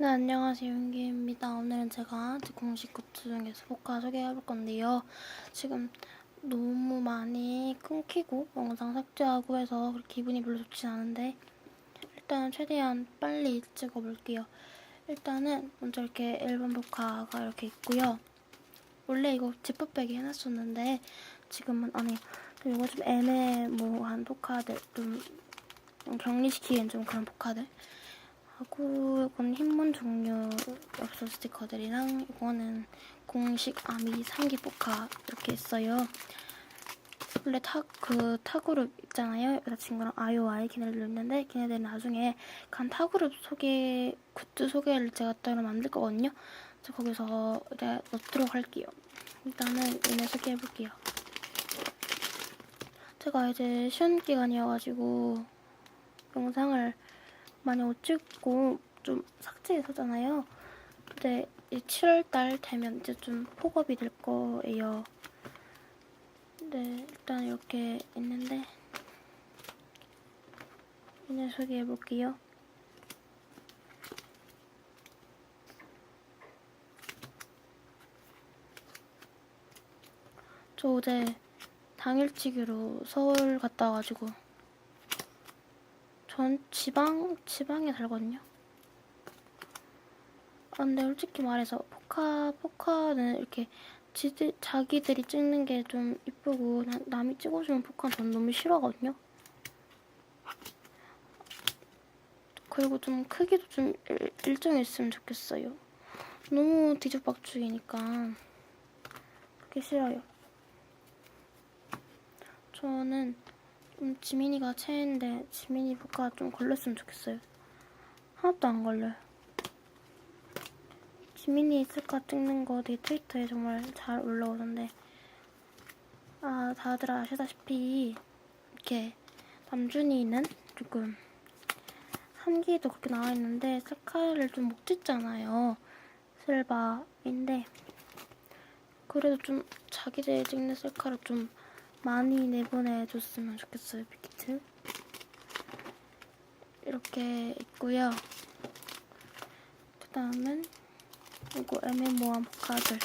네, 안녕하세요. 윤기입니다. 오늘은 제가 공식 굿즈 중에서 포카 소개해볼 건데요. 지금 너무 많이 끊기고 영상 삭제하고 해서 기분이 별로 좋진 않은데 일단 최대한 빨리 찍어볼게요. 일단은 먼저 이렇게 앨범 포카가 이렇게 있고요. 원래 이거 지퍼백에 해놨었는데 지금은 아니 이거 좀 애매모호한 포카들 좀 격리시키기엔 좀 그런 포카들 하고 이건 흰문 종류 엽서 스티커들이랑 이거는 공식 아미 3기 포카 이렇게 있어요. 원래 타, 그 타그룹 있잖아요. 여자친구랑 아이오아이 걔네들 있는데 걔네들은 나중에 간 타그룹 소개 굿즈 소개를 제가 따로 만들 거거든요. 그래서 거기서 이제 넣도록 할게요. 일단은 얘네 소개해볼게요. 제가 이제 쉬는 기간이어가지고 영상을 많이 못 찍고 좀 삭제했었잖아요. 근데 이제 7월달 되면 이제 좀 폭업이 될 거예요. 네, 일단 이렇게 있는데 얘네 소개해 볼게요. 저 어제 당일치기로 서울 갔다 와가지고 전 지방 지방에 살거든요. 아, 근데 솔직히 말해서 포카 포카는 이렇게 지들 자기들이 찍는 게 좀 이쁘고 나- 남이 찍어주는 포카는 전 너무 싫어하거든요. 그리고 좀 크기도 좀 일, 일정했으면 좋겠어요. 너무 뒤죽박죽이니까 그게 싫어요. 저는 좀 지민이가 최애인데 지민이 포카 좀 걸렸으면 좋겠어요. 하나도 안 걸려요. 지민이 있을까 찍는 거 되게 트위터에 정말 잘 올라오던데 아 다들 아시다시피 이렇게 남준이는 조금 3기에도 그렇게 나와 있는데 색깔을 좀못 찍잖아요. 실바인데 그래도 좀 자기들 찍는 셀카를 좀 많이 내보내줬으면 좋겠어요, 빅히트. 이렇게 있고요. 그 다음은 이거 애매모호한 포카들.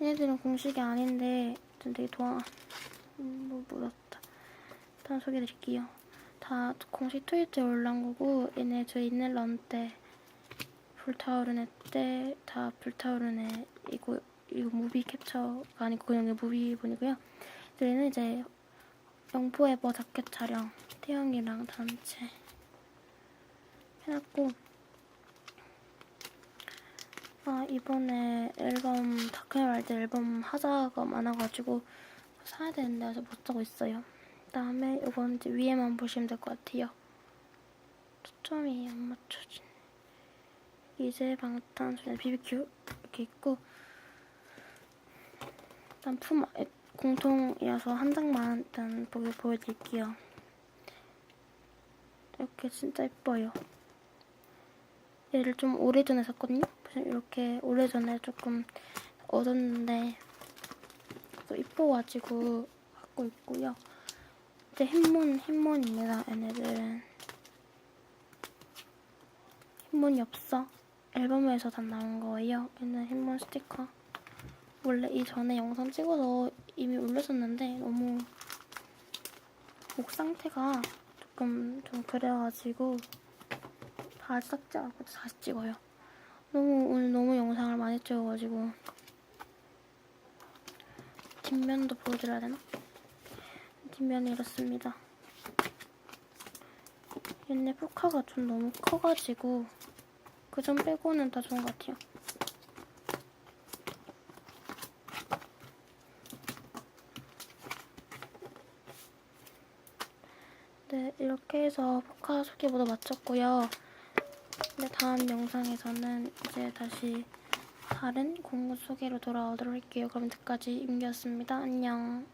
얘네들은 공식이 아닌데 좀 되게 도와 음, 뭐 묻었다. 일단 소개드릴게요. 다 공식 트위터에 올라온 거고 얘네 저 있는 런때 불타오르네 때 다 불타오르네 이거 이거 무비 캡처가 아니고 그냥 무비본이고요. 얘는 이제 영포에버 자켓 촬영 태영이랑 단체 해놨고 아 이번에 앨범 다크메랄드 앨범 하자가 많아가지고 사야 되는데 아직 못 사고 있어요. 그다음에 이건 이제 위에만 보시면 될 것 같아요. 초점이 안 맞춰지네. 이제 방탄소년 BBQ 이렇게 있고 일단 품 공통이어서 한 장만 일단 보여 보여드릴게요. 이렇게 진짜 예뻐요. 얘를 좀 오래전에 샀거든요. 이렇게 오래전에 조금 얻었는데 또 이뻐가지고 갖고 있고요. 이제 흰문 흰문입니다. 얘네들은 흰문이 없어. 앨범에서 다 나온 거예요. 얘는 흰문 스티커. 원래 이 전에 영상 찍어서 이미 올렸었는데 너무 목 상태가 조금 좀 그래가지고 다시 삭제하고 다시 찍어요. 너무 오늘 너무 영상을 많이 찍어가지고 뒷면도 보여드려야 되나? 뒷면이 이렇습니다. 얘네 포카가 좀 너무 커가지고 그 점 빼고는 다 좋은 것 같아요. 네, 이렇게 해서 포카 소개 모두 마쳤고요. 네, 다음 영상에서는 이제 다시 다른 공구 소개로 돌아오도록 할게요. 그럼 여기까지 임기였습니다. 안녕.